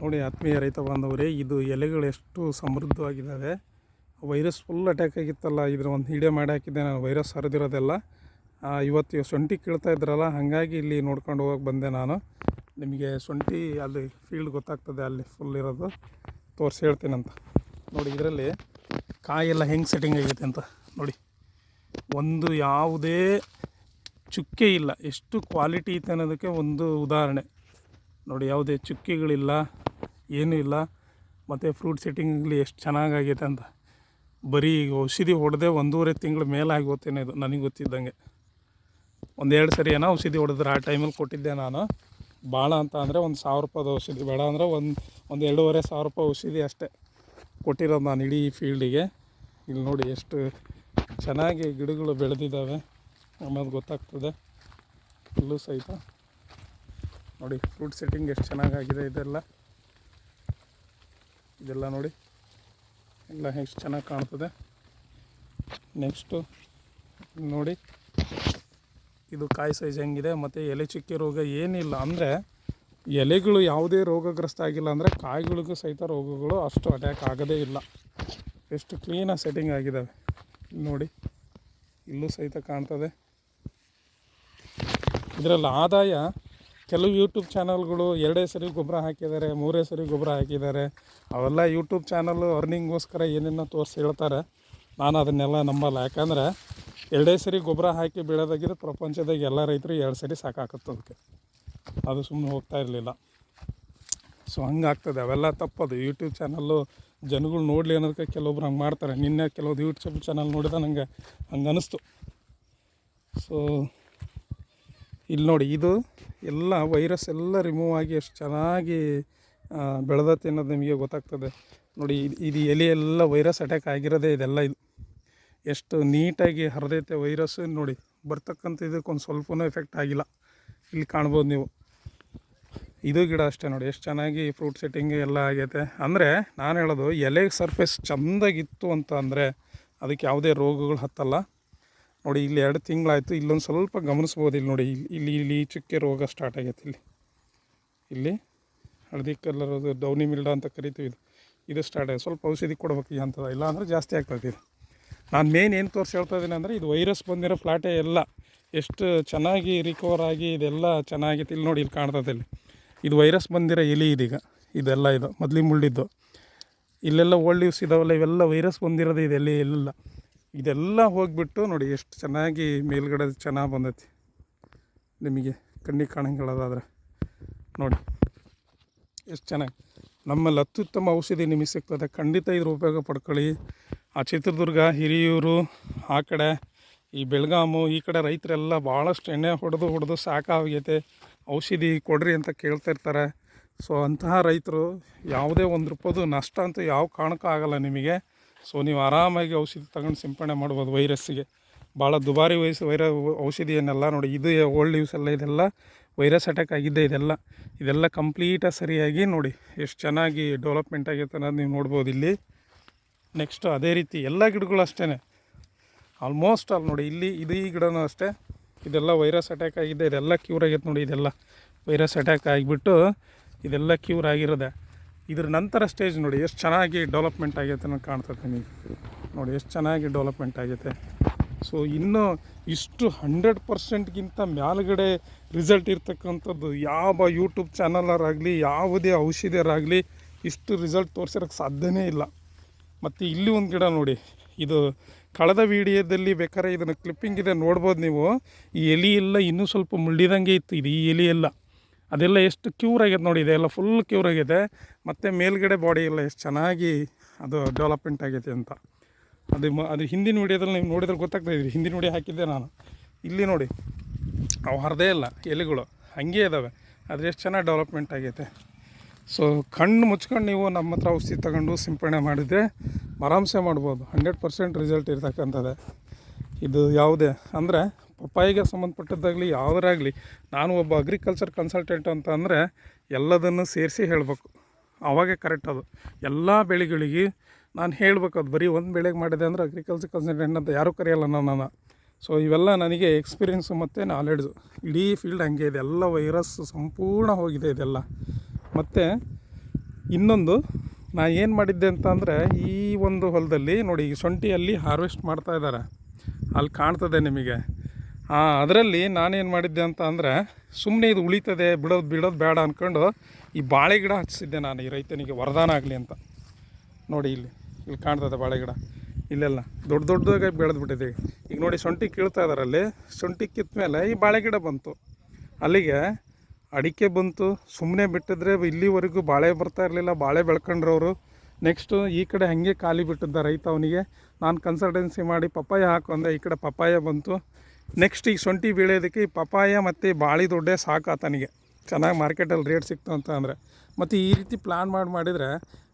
ನೋಡಿ, ಆತ್ಮೀಯ ರೈತ ಬಾಂಧವರೇ, ಇದು ಎಲೆಗಳು ಎಷ್ಟು ಸಮೃದ್ಧವಾಗಿದ್ದಾವೆ. ವೈರಸ್ ಫುಲ್ ಅಟ್ಯಾಕ್ ಆಗಿತ್ತಲ್ಲ, ಇದ್ರ ಒಂದು ಹಿಡಿಯೋ ಮಾಡಿ ಹಾಕಿದ್ದೆ ನಾನು, ವೈರಸ್ ಹರಿದಿರೋದೆಲ್ಲ. ಇವತ್ತು ಶುಂಠಿ ಕೀಳ್ತಾ ಇದ್ರಲ್ಲ, ಹಾಗಾಗಿ ಇಲ್ಲಿ ನೋಡ್ಕೊಂಡು ಹೋಗಕ್ಕೆ ಬಂದೆ ನಾನು. ನಿಮಗೆ ಶುಂಠಿ ಅಲ್ಲಿ ಫೀಲ್ಡ್ ಗೊತ್ತಾಗ್ತದೆ, ಅಲ್ಲಿ ಫುಲ್ ಇರೋದು. ತೋರಿಸಿ ಹೇಳ್ತೀನಂತ ನೋಡಿ, ಇದರಲ್ಲಿ ಕಾಯೆಲ್ಲ ಹೆಂಗೆ ಸೆಟ್ಟಿಂಗ್ ಆಗೈತೆ ಅಂತ ನೋಡಿ. ಒಂದು ಯಾವುದೇ ಚುಕ್ಕೆ ಇಲ್ಲ, ಎಷ್ಟು ಕ್ವಾಲಿಟಿ ಐತೆ ಅನ್ನೋದಕ್ಕೆ ಒಂದು ಉದಾಹರಣೆ. ನೋಡಿ, ಯಾವುದೇ ಚುಕ್ಕಿಗಳಿಲ್ಲ, ಏನೂ ಇಲ್ಲ. ಮತ್ತು ಫ್ರೂಟ್ ಸೆಟ್ಟಿಂಗಲ್ಲಿ ಎಷ್ಟು ಚೆನ್ನಾಗಾಗೈತೆ ಅಂತ. ಬರೀ ಔಷಧಿ ಹೊಡೆದೆ ಒಂದೂವರೆ ತಿಂಗಳ ಮೇಲೆ ಆಗೋತೇನೆ ಇದು, ನನಗೆ ಗೊತ್ತಿದ್ದಂಗೆ. ಒಂದೆರಡು ಸರಿ ಏನೋ ಔಷಧಿ ಹೊಡೆದ್ರೆ ಆ ಟೈಮಲ್ಲಿ ಕೊಟ್ಟಿದ್ದೆ ನಾನು. ಭಾಳ ಅಂತ ಅಂದರೆ ಒಂದು ಸಾವಿರ ರೂಪಾಯ್ದು ಔಷಧಿ, ಬೇಡ ಅಂದರೆ ಒಂದು ಒಂದು ಎರಡೂವರೆ ಸಾವಿರ ರೂಪಾಯಿ ಔಷಧಿ ಅಷ್ಟೇ ಕೊಟ್ಟಿರೋದು ನಾನು ಇಡೀ ಫೀಲ್ಡಿಗೆ ಇಲ್ಲಿ ನೋಡಿ ಎಷ್ಟು ಚೆನ್ನಾಗಿ ಗಿಡಗಳು ಬೆಳೆದಿದ್ದಾವೆ. ಅನ್ನೋದು ಗೊತ್ತಾಗ್ತದೆ. ಇಲ್ಲೂ ಸಹಿತ ನೋಡಿ ಫ್ರೂಟ್ ಸೆಟ್ಟಿಂಗ್ ಎಷ್ಟು ಚೆನ್ನಾಗಾಗಿದೆ ಇದೆಲ್ಲ. ಇದೆಲ್ಲ ನೋಡಿ, ಎಲ್ಲ ಎಷ್ಟು ಚೆನ್ನಾಗಿ ಕಾಣ್ತದೆ. ನೆಕ್ಸ್ಟು ನೋಡಿ, ಇದು ಕಾಯಿ ಸೈಜ್ ಹೆಂಗಿದೆ, ಮತ್ತು ಎಲೆ ಚುಕ್ಕೆ ರೋಗ ಏನಿಲ್ಲ. ಅಂದರೆ, ಎಲೆಗಳು ಯಾವುದೇ ರೋಗಗ್ರಸ್ತ ಆಗಿಲ್ಲ ಅಂದರೆ ಕಾಯಿಗಳಿಗೂ ಸಹಿತ ರೋಗಗಳು ಅಷ್ಟು ಅಟ್ಯಾಕ್ ಆಗೋದೇ ಇಲ್ಲ. ಎಷ್ಟು ಕ್ಲೀನಾಗಿ ಸೆಟ್ಟಿಂಗ್ ಆಗಿದ್ದಾವೆ ನೋಡಿ, ಇಲ್ಲೂ ಸಹಿತ ಕಾಣ್ತದೆ. ಇದರಲ್ಲಿ ಆದಾಯ ಕೆಲವು ಯೂಟ್ಯೂಬ್ ಚಾನಲ್ಗಳು ಎರಡೇ ಸರಿ ಗೊಬ್ಬರ ಹಾಕಿದ್ದಾರೆ, ಮೂರೇ ಸರಿ ಗೊಬ್ಬರ ಹಾಕಿದ್ದಾರೆ. ಅವೆಲ್ಲ ಯೂಟ್ಯೂಬ್ ಚಾನಲ್ಲು ಅರ್ನಿಂಗ್ಗೋಸ್ಕರ ಏನೇನೋ ತೋರಿಸಿ ಹೇಳ್ತಾರೆ. ನಾನು ಅದನ್ನೆಲ್ಲ ನಂಬಲ್ಲ. ಯಾಕಂದ್ರೆ ಎರಡೇ ಸರಿ ಗೊಬ್ಬರ ಹಾಕಿ ಬೆಳೆದಾಗಿದ್ದು ಪ್ರಪಂಚದಾಗ ಎಲ್ಲ ರೈತರು ಎರಡು ಸರಿ ಸಾಕಾಕತ್ತೆ ಅದಕ್ಕೆ ಅದು ಸುಮ್ಮನೆ ಹೋಗ್ತಾ ಇರಲಿಲ್ಲ. ಸೊ ಹಂಗಾಗ್ತದೆ ಅವೆಲ್ಲ ತಪ್ಪದು. ಯೂಟ್ಯೂಬ್ ಚಾನಲ್ಲು ಜನಗಳು ನೋಡಲಿ ಅನ್ನೋದಕ್ಕೆ ಕೆಲವೊಬ್ರು ಹಂಗೆ ಮಾಡ್ತಾರೆ. ನಿನ್ನೆ ಕೆಲವೊಂದು ಯೂಟ್ಯೂಬ್ ಚಾನಲ್ ನೋಡಿದ ನಂಗೆ ಹಂಗೆ ಅನ್ನಿಸ್ತು ಸೊ ಇಲ್ಲಿ ನೋಡಿ ಇದು ಎಲ್ಲ ವೈರಸ್ ಎಲ್ಲ ರಿಮೂವ್ ಆಗಿ ಎಷ್ಟು ಚೆನ್ನಾಗಿ ಬೆಳೆದತ್ತೆ ಅನ್ನೋದು ನಿಮಗೆ ಗೊತ್ತಾಗ್ತದೆ. ನೋಡಿ, ಇದು ಇದು ಎಲೆ ಎಲ್ಲ ವೈರಸ್ ಅಟ್ಯಾಕ್ ಆಗಿರೋದೇ ಇದೆಲ್ಲ ಇದು. ಎಷ್ಟು ನೀಟಾಗಿ ಹರಿದೈತೆ ವೈರಸ್. ನೋಡಿ, ಬರ್ತಕ್ಕಂಥ ಇದಕ್ಕೊಂದು ಸ್ವಲ್ಪನೂ ಎಫೆಕ್ಟ್ ಆಗಿಲ್ಲ. ಇಲ್ಲಿ ಕಾಣ್ಬೋದು ನೀವು. ಇದು ಗಿಡ ಅಷ್ಟೇ ನೋಡಿ, ಎಷ್ಟು ಚೆನ್ನಾಗಿ ಫ್ರೂಟ್ ಸೆಟ್ಟಿಂಗ್ ಎಲ್ಲ ಆಗೈತೆ. ಅಂದರೆ ನಾನು ಹೇಳೋದು ಎಲೆ ಸರ್ಫೇಸ್ ಚೆಂದಾಗಿತ್ತು ಅಂತ ಅಂದರೆ ಅದಕ್ಕೆ ಯಾವುದೇ ರೋಗಗಳು ಹತ್ತಲ್ಲ. ನೋಡಿ, ಇಲ್ಲಿ ಎರಡು ತಿಂಗಳಾಯಿತು. ಇಲ್ಲೊಂದು ಸ್ವಲ್ಪ ಗಮನಿಸ್ಬೋದು. ಇಲ್ಲಿ ನೋಡಿ, ಇಲ್ಲಿ ಇಲ್ಲಿ ಇಲ್ಲಿ ಚುಕ್ಕೆ ರೋಗ ಸ್ಟಾರ್ಟ್ ಆಗೈತೆ ಇಲ್ಲಿ. ಇಲ್ಲಿ ಹಳದಿ ಕಲರ್ ಅದು ಡೌನಿ ಮಿಲ್ಡ ಅಂತ ಕರಿತೀವಿ ಇದು. ಇದು ಸ್ಟಾರ್ಟ್ ಆಗಿದೆ. ಸ್ವಲ್ಪ ಔಷಧಿ ಕೊಡ್ಬೇಕು ಈ ಇಲ್ಲ ಅಂದರೆ ಜಾಸ್ತಿ ಆಗ್ತದೆ ಇದು ನಾನು ಮೇನ್ ಏನು ತೋರಿಸಿ ಹೇಳ್ತಾ ಇದ್ದೀನಿ ಅಂದರೆ, ಇದು ವೈರಸ್ ಬಂದಿರೋ ಫ್ಲಾಟೇ ಎಲ್ಲ ಎಷ್ಟು ಚೆನ್ನಾಗಿ ರಿಕವರ್ ಆಗಿ ಇದೆಲ್ಲ ಚೆನ್ನಾಗಿತ್ತು ಇಲ್ಲಿ ನೋಡಿ, ಇಲ್ಲಿ ಕಾಣ್ತದೆ ಇಲ್ಲಿ. ಇದು ವೈರಸ್ ಬಂದಿರೋ ಎಲೆ ಇದೀಗ. ಇದೆಲ್ಲ ಇದು. ಮೊದ್ಲಿ ಮುಳ್ಳಿದ್ದು. ಇಲ್ಲೆಲ್ಲ ಓಲ್ಡ್ ಲೀವ್ಸ್ ಇದಾವಲ್ಲ, ಇವೆಲ್ಲ ವೈರಸ್ ಬಂದಿರೋದು ಇದೆಲ್ಲ ಎಲ್ಲ ಇದೆಲ್ಲ ಹೋಗಿಬಿಟ್ಟು ನೋಡಿ ಎಷ್ಟು ಚೆನ್ನಾಗಿ ಮೇಲ್ಗಡೆ ಚೆನ್ನಾಗಿ ಬಂದೈತಿ. ನಿಮಗೆ ಕಣ್ಣಿಗೆ ಕಾಣಂಗಿಲ್ಲದಾದ್ರೆ ನೋಡಿ, ಎಷ್ಟು ಚೆನ್ನಾಗಿ. ನಮ್ಮಲ್ಲಿ ಅತ್ಯುತ್ತಮ ಔಷಧಿ ನಿಮಗೆ ಸಿಗ್ತದೆ. ಖಂಡಿತ ಇದ್ರ ಉಪಯೋಗ ಪಡ್ಕೊಳ್ಳಿ. ಆ ಚಿತ್ರದುರ್ಗ, ಹಿರಿಯೂರು, ಆ ಕಡೆ ಈ ಬೆಳಗಾಮು, ಈ ಕಡೆ ರೈತರೆಲ್ಲ ಭಾಳಷ್ಟು ಎಣ್ಣೆ ಹೊಡೆದು ಹೊಡೆದು ಸಾಕಾಗೈತೆ ಔಷಧಿ ಕೊಡ್ರಿ ಅಂತ ಕೇಳ್ತಾ ಇರ್ತಾರೆ. ಸೊ ಅಂತಹ ರೈತರು ಯಾವುದೇ ಒಂದು ರೂಪಾಯ್ದು ನಷ್ಟ ಅಂತೂ ಯಾವ ಕಾರಣಕ್ಕೂ ಆಗಲ್ಲ ನಿಮಗೆ. ಸೊ ನೀವು ಆರಾಮಾಗಿ ಔಷಧಿ ತಗೊಂಡು ಸಿಂಪಡಣೆ ಮಾಡ್ಬೋದು ವೈರಸ್ಸಿಗೆ. ಭಾಳ ದುಬಾರಿ ವಯಸ್ಸು ವೈರ ಔಷಧಿ ಏನೆಲ್ಲ ನೋಡಿ, ಇದು ಓಲ್ಡ್ ಯೂಸ್ ಎಲ್ಲ ಇದೆಲ್ಲ ವೈರಸ್ ಅಟ್ಯಾಕ್ ಆಗಿದ್ದೆ ಇದೆಲ್ಲ. ಇದೆಲ್ಲ ಕಂಪ್ಲೀಟಾಗಿ ಸರಿಯಾಗಿ ನೋಡಿ, ಎಷ್ಟು ಚೆನ್ನಾಗಿ ಡೆವಲಪ್ಮೆಂಟ್ ಆಗೈತೆ ಅನ್ನೋದು ನೀವು ನೋಡ್ಬೋದು ಇಲ್ಲಿ. ನೆಕ್ಸ್ಟ್ ಅದೇ ರೀತಿ ಎಲ್ಲ ಗಿಡಗಳು ಅಷ್ಟೇ ಆಲ್ಮೋಸ್ಟ್ ಅಲ್ಲಿ ನೋಡಿ, ಇಲ್ಲಿ ಇದು ಈ ಗಿಡನೂ ಅಷ್ಟೇ. ಇದೆಲ್ಲ ವೈರಸ್ ಅಟ್ಯಾಕ್ ಆಗಿದೆ ಇದೆಲ್ಲ ಕ್ಯೂರ್ ಆಗೈತೆ ನೋಡಿ, ಇದೆಲ್ಲ ವೈರಸ್ ಅಟ್ಯಾಕ್ ಆಗಿಬಿಟ್ಟು ಇದೆಲ್ಲ ಕ್ಯೂರ್ ಆಗಿರೋದೆ. ಇದ್ರ ನಂತರ ಸ್ಟೇಜ್ ನೋಡಿ, ಎಷ್ಟು ಚೆನ್ನಾಗಿ ಡೆವಲಪ್ಮೆಂಟ್ ಆಗೈತೆ ಅನ್ನೋ ಕಾಣ್ತದೆ ನಿಮಗೆ ನೋಡಿ, ಎಷ್ಟು ಚೆನ್ನಾಗಿ ಡೆವಲಪ್ಮೆಂಟ್ ಆಗೈತೆ. ಸೊ ಇನ್ನೂ ಇಷ್ಟು ಹಂಡ್ರೆಡ್ ಪರ್ಸೆಂಟ್ಗಿಂತ ಮೇಲ್ಗಡೆ ರಿಸಲ್ಟ್ ಇರ್ತಕ್ಕಂಥದ್ದು ಯಾವ ಯೂಟ್ಯೂಬ್ ಚಾನಲರಾಗಲಿ ಯಾವುದೇ ಔಷಧಿಯರಾಗಲಿ ಇಷ್ಟು ರಿಸಲ್ಟ್ ತೋರಿಸಿರೋಕ್ಕೆ ಸಾಧ್ಯನೇ ಇಲ್ಲ. ಮತ್ತು ಇಲ್ಲಿ ಒಂದು ಗಿಡ ನೋಡಿ, ಇದು ಕಳೆದ ವಿಡಿಯೋದಲ್ಲಿ ಬೇಕಾದ್ರೆ ಇದನ್ನು ಕ್ಲಿಪ್ಪಿಂಗ್ ಇದೆ ನೋಡ್ಬೋದು ನೀವು. ಈ ಎಲೆ ಎಲ್ಲ ಇನ್ನೂ ಸ್ವಲ್ಪ ಮುಳ್ಳಿದಂಗೆ ಇತ್ತು, ಇದು ಈ ಎಲೆ ಎಲ್ಲ. ಅದೆಲ್ಲ ಎಷ್ಟು ಕ್ಯೂರ್ ಆಗಿದೆ ನೋಡಿ, ಇದೆಲ್ಲ ಫುಲ್ ಕ್ಯೂರ್ ಆಗಿದೆ ಮತ್ತು ಮೇಲ್ಗಡೆ ಬಾಡಿ ಎಲ್ಲ ಎಷ್ಟು ಚೆನ್ನಾಗಿ ಅದು ಡೆವಲಪ್ಮೆಂಟ್ ಆಗಿದೆ ಅಂತ. ಅದು ಮ, ಅದು ಹಿಂದಿನ ವಿಡಿಯೋದಲ್ಲಿ ನೀವು ನೋಡಿದ್ರೆ ಗೊತ್ತಾಗ್ತಾ ಇದ್ರಿ ಹಿಂದಿನ ವೀಡಿಯೋ ಹಾಕಿದ್ದೆ ನಾನು. ಇಲ್ಲಿ ನೋಡಿ ಅವು ಹರದೇ ಇಲ್ಲ, ಎಲೆಗಳು ಹಾಗೆ ಇದ್ದಾವೆ ಆದರೆ ಎಷ್ಟು ಚೆನ್ನಾಗಿ ಡೆವಲಪ್ಮೆಂಟ್ ಆಗೈತೆ. ಸೊ ಕಣ್ಣು ಮುಚ್ಕೊಂಡು ನೀವು ನಮ್ಮ ಹತ್ರ ಔಷಧಿ ತಗೊಂಡು ಸಿಂಪಡಣೆ ಮಾಡಿದರೆ ಆರಾಮ್ಸೆ ಮಾಡ್ಬೋದು ಹಂಡ್ರೆಡ್ ಪರ್ಸೆಂಟ್ ರಿಸಲ್ಟ್ ಇರ್ತಕ್ಕಂಥದ್ದೇ. ಇದು ಯಾವುದೇ, ಅಂದರೆ ಪಪ್ಪಾಯಿಗೆ ಸಂಬಂಧಪಟ್ಟದ್ದಾಗಲಿ, ಯಾವುದರಾಗಲಿ, ನಾನು ಒಬ್ಬ ಅಗ್ರಿಕಲ್ಚರ್ ಕನ್ಸಲ್ಟೆಂಟ್ ಅಂತ ಅಂದರೆ ಎಲ್ಲದನ್ನು ಸೇರಿಸಿ ಹೇಳಬೇಕು. ಅವಾಗೇ ಕರೆಕ್ಟ್ ಅದು. ಎಲ್ಲ ಬೆಳೆಗಳಿಗೆ ನಾನು ಹೇಳ್ಬೇಕು, ಅದು ಬರೀ ಒಂದು ಬೆಳೆಗೆ ಮಾಡಿದೆ ಅಂದರೆ ಅಗ್ರಿಕಲ್ಚರ್ ಕನ್ಸಲ್ಟೆಂಟ್ ಅಂತ ಯಾರೂ ಕರೆಯಲ್ಲ ನನ್ನನ್ನು. ಸೊ ಇವೆಲ್ಲ ನನಗೆ ಎಕ್ಸ್ಪೀರಿಯೆನ್ಸು ಮತ್ತು ನಾಲೆಡ್ಜು ಇಡೀ ಫೀಲ್ಡ್ ಹಂಗೆ ಇದೆ. ಎಲ್ಲ ವೈರಸ್ ಸಂಪೂರ್ಣ ಹೋಗಿದೆ ಇದೆಲ್ಲ. ಮತ್ತು ಇನ್ನೊಂದು ನಾನು ಏನು ಮಾಡಿದ್ದೆ ಅಂತ ಅಂದರೆ ಈ ಒಂದು ಹೊಲದಲ್ಲಿ ನೋಡಿ, ಈ ಶುಂಠಿಯಲ್ಲಿ ಹಾರ್ವೆಸ್ಟ್ ಮಾಡ್ತಾ ಇದ್ದಾರೆ. ಅಲ್ಲಿ ಕಾಣ್ತದೆ ನಿಮಗೆ. ಅದರಲ್ಲಿ ನಾನೇನು ಮಾಡಿದ್ದೆ ಅಂತ ಅಂದರೆ ಸುಮ್ಮನೆ ಇದು ಉಳಿತದೆ, ಬಿಡೋದು ಬಿಡೋದು ಬೇಡ ಅಂದ್ಕೊಂಡು ಈ ಬಾಳೆ ಗಿಡ ಹಚ್ಚಿಸಿದ್ದೆ ನಾನು ಈ ರೈತನಿಗೆ ವರದಾನ ಆಗಲಿ ಅಂತ. ನೋಡಿ ಇಲ್ಲಿ ಇಲ್ಲಿ ಕಾಣ್ತದೆ ಬಾಳೆ ಗಿಡ. ಇಲ್ಲೆಲ್ಲ ದೊಡ್ಡ ದೊಡ್ಡದಾಗಿ ಬೆಳೆದ್ಬಿಟ್ಟಿದೆ. ಈಗ ನೋಡಿ ಸೊಂಟಿ ಕೀಳ್ತಾ ಇದಾರಲ್ಲಿ ಸೊಂಟಿ ಕಿತ್ತ ಮೇಲೆ ಈ ಬಾಳೆ ಗಿಡ ಬಂತು. ಅಲ್ಲಿಗೆ ಅಡಿಕೆ ಬಂತು ಸುಮ್ಮನೆ ಬಿಟ್ಟಿದ್ರೆ ಇಲ್ಲಿವರೆಗೂ ಬಾಳೆ ಬರ್ತಾ ಇರಲಿಲ್ಲ, ಬಾಳೆ ಬೆಳ್ಕೊಂಡ್ರವರು. ನೆಕ್ಸ್ಟು ಈ ಕಡೆ ಹಾಗೆ ಖಾಲಿ ಬಿಟ್ಟಿದ್ದ ರೈತ ಅವನಿಗೆ. ನಾನು ಕನ್ಸಲ್ಟೆನ್ಸಿ ಮಾಡಿ ಪಪ್ಪಾಯ ಹಾಕು ಅಂದೆ ಈ ಕಡೆ ಪಪ್ಪಾಯ ಬಂತು. ನೆಕ್ಸ್ಟ್ ಈಗ ಶುಂಠಿ ಬೀಳೋದಕ್ಕೆ ಈ ಪಪ್ಪಾಯ ಮತ್ತು ಬಾಳಿ ದೊಡ್ಡೆ ಸಾಕು ಆತನಿಗೆ ಚೆನ್ನಾಗಿ ಮಾರ್ಕೆಟಲ್ಲಿ ರೇಟ್ ಸಿಕ್ತು ಅಂತ ಅಂದರೆ. ಮತ್ತು ಈ ರೀತಿ ಪ್ಲ್ಯಾನ್ ಮಾಡಿ ಮಾಡಿದರೆ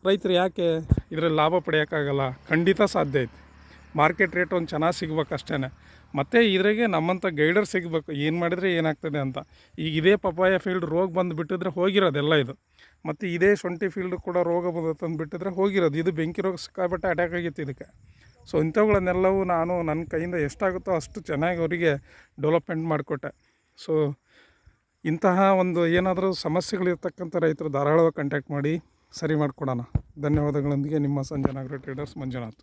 ರೈತರು ಯಾಕೆ ಇದರಲ್ಲಿ ಲಾಭ ಪಡೆಯೋಕ್ಕಾಗಲ್ಲ ಖಂಡಿತ ಸಾಧ್ಯ ಐತೆ. ಮಾರ್ಕೆಟ್ ರೇಟ್ ಒಂದು ಚೆನ್ನಾಗಿ ಸಿಗ್ಬೇಕು ಅಷ್ಟೇ ಮತ್ತು ಇದ್ರಾಗೆ ನಮ್ಮಂಥ ಗೈಡರ್ ಸಿಗಬೇಕು. ಏನು ಮಾಡಿದರೆ ಏನಾಗ್ತದೆ ಅಂತ. ಈಗ ಇದೇ ಪಪಾಯ ಫೀಲ್ಡ್ ರೋಗ ಬಂದು ಬಿಟ್ಟಿದ್ರೆ ಹೋಗಿರೋದೆಲ್ಲ ಇದು. ಮತ್ತು ಇದೇ ಶುಂಠಿ ಫೀಲ್ಡ್ ಕೂಡ ರೋಗ ಬಂದು ಬಿಟ್ಟಿದ್ರೆ ಹೋಗಿರೋದು. ಇದು ಬೆಂಕಿ ರೋಗ ಸಿಕ್ಕಾಬಿಟ್ಟೆ ಅಟ್ಯಾಕ್ ಆಗಿತ್ತು ಇದಕ್ಕೆ. ಸೊ ಇಂಥವುಗಳನ್ನೆಲ್ಲವೂ ನಾನು ನನ್ನ ಕೈಯಿಂದ ಎಷ್ಟಾಗುತ್ತೋ ಅಷ್ಟು ಚೆನ್ನಾಗಿ ಅವರಿಗೆ ಡೆವಲಪ್ಮೆಂಟ್ ಮಾಡಿಕೊಟ್ಟೆ. ಸೊ, ಇಂತಹ ಒಂದು ಏನಾದರೂ ಸಮಸ್ಯೆಗಳಿರ್ತಕ್ಕಂಥ ರೈತರು ಧಾರಾಳವಾಗಿ ಕಾಂಟ್ಯಾಕ್ಟ್ ಮಾಡಿ ಸರಿ ಮಾಡಿಕೊಡೋಣ. ಧನ್ಯವಾದಗಳೊಂದಿಗೆ ನಿಮ್ಮ ಸಂಜನಾಗ್ರ ಟ್ರೇಡರ್ಸ್ ಮಂಜುನಾಥ್.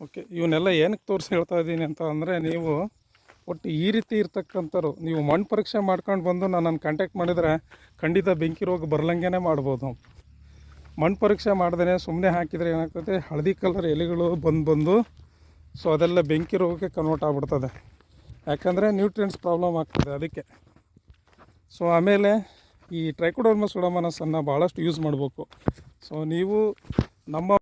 ಓಕೆ, ಇವನ್ನೆಲ್ಲ ಏನಕ್ಕೆ ತೋರಿಸಿ ಹೇಳ್ತಾ ಇದ್ದೀನಿ ಅಂತ ಅಂದರೆ ನೀವು ಒಟ್ಟು ಈ ರೀತಿ ಇರ್ತಕ್ಕಂಥವ್ರು, ನೀವು ಮಣ್ಣು ಪರೀಕ್ಷೆ ಮಾಡ್ಕೊಂಡು ಬಂದು ನನ್ನನ್ನು ಕಾಂಟ್ಯಾಕ್ಟ್ ಮಾಡಿದರೆ ಖಂಡಿತ ಬೆಂಕಿ ರೋಗ ಬರ್ಲಂಗೆ ಮಾಡ್ಬೋದು. ಮಣ್ಣು ಪರೀಕ್ಷೆ ಮಾಡ್ದೇ ಸುಮ್ಮನೆ ಹಾಕಿದರೆ ಏನಾಗ್ತದೆ, ಹಳದಿ ಕಲರ್ ಎಲೆಗಳು ಬಂದು ಬಂದು ಸೊ ಅದೆಲ್ಲ ಬೆಂಕಿ ರೋಗಕ್ಕೆ ಕನ್ವರ್ಟ್ ಆಗ್ಬಿಡ್ತದೆ. ಯಾಕಂದರೆ ನ್ಯೂಟ್ರಿಯೆಂಟ್ಸ್ ಪ್ರಾಬ್ಲಮ್ ಆಗ್ತದೆ ಅದಕ್ಕೆ. ಸೊ ಆಮೇಲೆ ಈ ಟ್ರೈಕೋಡರ್ಮ ಸುಡಮನಸನ್ನು ಭಾಳಷ್ಟು ಯೂಸ್ ಮಾಡಬೇಕು. ಸೊ ನೀವು ನಮ್ಮ